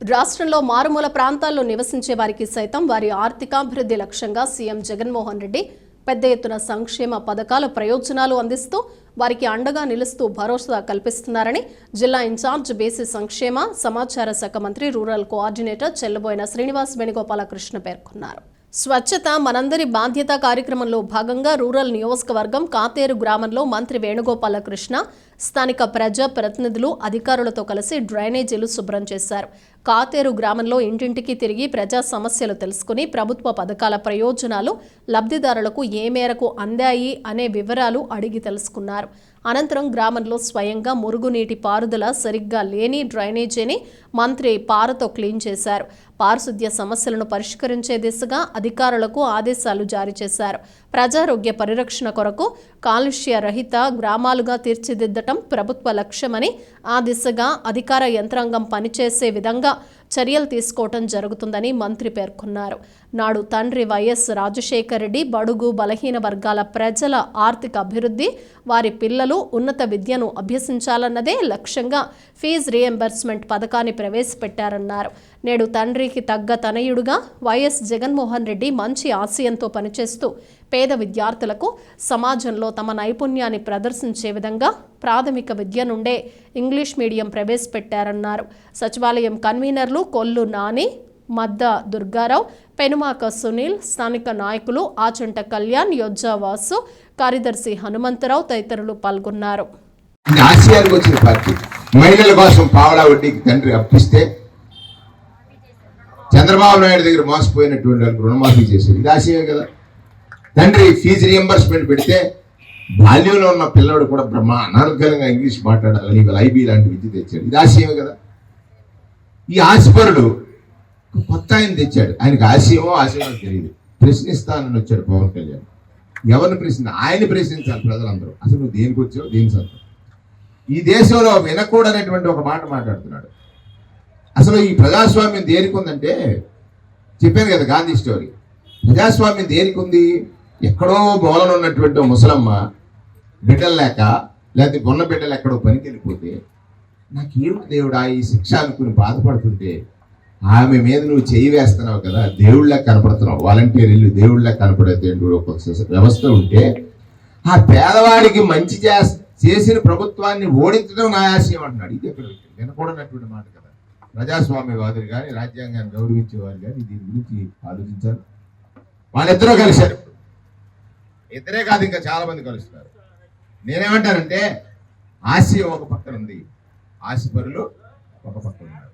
రాష్ట్రంలో మారుమూల ప్రాంతాల్లో నివసించే వారికి సైతం వారి ఆర్థికాభివృద్ధి లక్ష్యంగా సీఎం జగన్మోహన్ రెడ్డి పెద్ద ఎత్తున సంక్షేమ పథకాల ప్రయోజనాలు అందిస్తూ వారికి అండగా నిలుస్తూ భరోసా కల్పిస్తున్నారని జిల్లా ఇన్ఛార్జ్ బేసి సంక్షేమ సమాచార శాఖ మంత్రి రూరల్ కోఆర్డినేటర్ చెల్లబోయిన శ్రీనివాస్ వేణుగోపాలకృష్ణ పేర్కొన్నారు. స్వచ్ఛత మనందరి బాధ్యత కార్యక్రమంలో భాగంగా రూరల్ నియోజకవర్గం కాతేరు గ్రామంలో మంత్రి వేణుగోపాలకృష్ణ స్థానిక ప్రజా ప్రతినిధులు అధికారులతో కలిసి డ్రైనేజీలు శుభ్రం చేశారు. కాతేరు గ్రామంలో ఇంటింటికి తిరిగి ప్రజా సమస్యలు తెలుసుకుని ప్రభుత్వ పథకాల ప్రయోజనాలు లబ్ధిదారులకు ఏ మేరకు అందాయి అనే వివరాలు అడిగి తెలుసుకున్నారు. అనంతరం గ్రామంలో స్వయంగా మురుగునీటి పారుదల సరిగ్గా లేని డ్రైనేజీని మంత్రి పారతో క్లీన్ చేశారు. పారిశుద్ధ్య సమస్యలను పరిష్కరించే దిశగా అధికారులకు ఆదేశాలు జారీ చేశారు. ప్రజారోగ్య పరిరక్షణ కొరకు కాలుష్య రహిత గ్రామాలుగా తీర్చిదిద్దటం ప్రభుత్వ లక్ష్యమని ఆ దిశగా అధికార యంత్రాంగం పనిచేసే విధంగా చర్యలు తీసుకోవటం జరుగుతుందని మంత్రి పేర్కొన్నారు. నాడు తండ్రి వైఎస్ రాజశేఖర రెడ్డి బడుగు బలహీన వర్గాల ప్రజల ఆర్థిక అభివృద్ధి వారి పిల్లలు ఉన్నత విద్యను అభ్యసించాలన్నదే లక్ష్యంగా ఫీజు రియంబర్స్మెంట్ పథకాన్ని ప్రవేశపెట్టారన్నారు. నేడు తండ్రికి తగ్గ తనయుడుగా వైఎస్ జగన్మోహన్ రెడ్డి మంచి ఆశయంతో పనిచేస్తూ పేద విద్యార్థులకు సమాజంలో తమ నైపుణ్యాన్ని ప్రదర్శించే విధంగా ప్రాథమిక విద్య నుండే ఇంగ్లీష్ మీడియం ప్రవేశపెట్టారన్నారు. సచివాలయం కన్వీనర్లు కొల్లు నాని మద్ద దుర్గారావు పెనుమాక సునీల్ స్థానిక నాయకులు ఆచంట కళ్యాణ్ యొజ్జా వాసు కార్యదర్శి హనుమంతరావు తదితరులు పాల్గొన్నారు. ఇది వచ్చిన పార్టీ మహిళల కోసం పావడా వడ్డీకి తండ్రి అప్పిస్తే చంద్రబాబు నాయుడు దగ్గర మోసపోయినటువంటి వాళ్ళకి రుణమాఫీ చేశారు. ఇది ఆశయమే కదా. తండ్రి ఫీజు రియంబర్స్మెంట్ పెడితే బాల్యంలో ఉన్న పిల్లవాడు కూడా బ్రహ్మ అనర్గలంగా ఇంగ్లీష్ మాట్లాడాలని లైబీ ఐబీ లాంటి విద్య తెచ్చాడు. ఇది ఆశయమే కదా? ఈ ఆశపరుడు కొత్త ఆయన తెచ్చాడు. ఆయనకు ఆశయమో ఆశయమో తెలియదు. ప్రశ్నిస్తానని వచ్చాడు పవన్ కళ్యాణ్. ఎవరిని ప్రశ్న ఆయన ప్రశ్నించాలి ప్రజలందరూ. అసలు నువ్వు దేనికి వచ్చావు? దేని సంతం ఈ దేశంలో వినకూడనటువంటి ఒక మాట మాట్లాడుతున్నాడు. అసలు ఈ ప్రజాస్వామ్యం దేనికి ఉందంటే చెప్పాను కదా గాంధీ స్టోరీ. ప్రజాస్వామ్యం దేనికి ఉంది? ఎక్కడో మూలన ఉన్నటువంటి ముసలమ్మ బిడ్డలు లేక లేకపోతే గున్న బిడ్డలు ఎక్కడో పనికి వెళ్ళిపోతే నాకు ఏమిటి దేవుడా ఈ శిక్ష అనుకుని బాధపడుతుంటే? ఆమె మీద నువ్వు చేయి వేస్తున్నావు కదా దేవుళ్ళ కనపడుతున్నావు. వాలంటీర్ ఇల్లు దేవుళ్ళ కనపడేటువంటి ఒక వ్యవస్థ ఉంటే ఆ పేదవాడికి మంచి చేస్ చేసిన ప్రభుత్వాన్ని ఓడించడం నా ఆశయం అంటున్నాడు. ఇది ఎక్కడ వినకూడనటువంటి మాట కదా. ప్రజాస్వామ్యవాదులు కానీ రాజ్యాంగాన్ని గౌరవించేవారు కానీ దీని గురించి ఆలోచించారు వాళ్ళిద్దరూ కలిశారు. ఇద్దరే కాదు ఇంకా చాలా మంది కలుస్తున్నారు. నేనేమంటానంటే ఆశయం ఒక పక్కన ఉంది ఆశపరులు ఒక పక్కన ఉన్నారు